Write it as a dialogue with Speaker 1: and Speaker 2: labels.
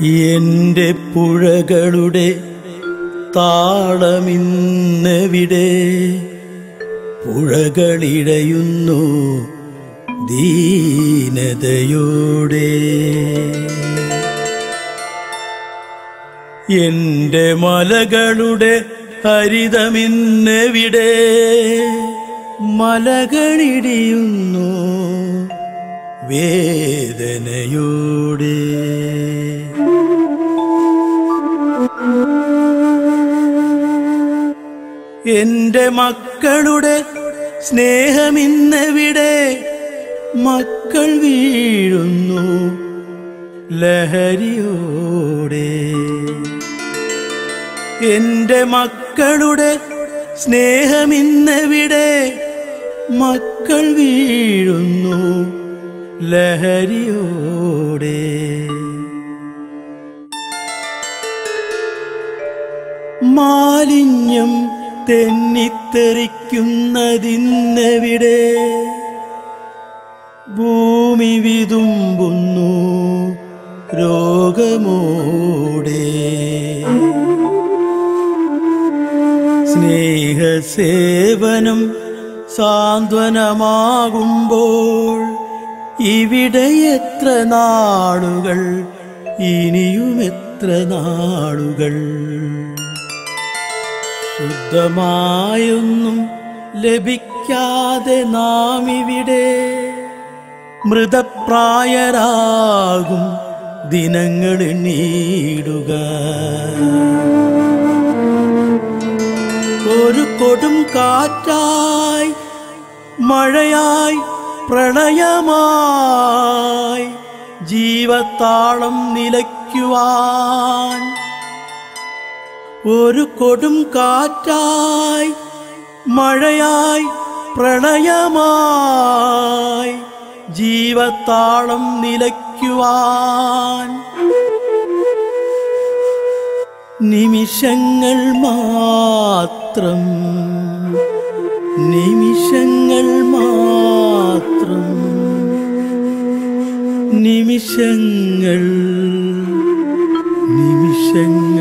Speaker 1: എന്റെ പുഴകളുടെ താളമിന്നെവിടെ പുഴകളിടയുന്നു ദീനതയോടെ. എന്റെ മലകളുടെ ഹരിതമിന്നെവിടെ മലകളിടിയുന്നു വേദനയോടെ. എന്റെ മക്കളുടെ സ്നേഹമിന്നവിടെ മക്കൾ വീഴുന്നു ലഹരിയോടെ. എന്റെ മക്കളുടെ സ്നേഹമിന്നവിടെ മക്കൾ വീഴുന്നു ലഹരിയോടെ. മാലിന്യം തെന്നിത്തെറിക്കുന്നതിന്നെവിടെ? ഭൂമി വിതുമ്പുന്നു രോഗമോടെ. സ്നേഹസേവനം സാന്ത്വനമാകുമ്പോൾ ഇവിടെ എത്ര നാളുകൾ? ഇനിയും എത്ര നാളുകൾ? ശുദ്ധമായൊന്നും ലഭിക്കാതെ നാം ഇവിടെ മൃതപ്രായരാകും ദിനങ്ങൾ എണ്ണീടുക ഒരു കൊടും കാറ്റായി മഴയായി പ്രളയമായി ജീവത്താളം നിലയ്ക്കുവാൻ ഒരു കൊടും കാറ്റായി മഴയായി പ്രണയമായി ജീവത്താളം നിലയ്ക്കുവാൻ നിമിഷങ്ങൾ മാത്രം നിമിഷങ്ങൾ നിമിഷങ്ങൾ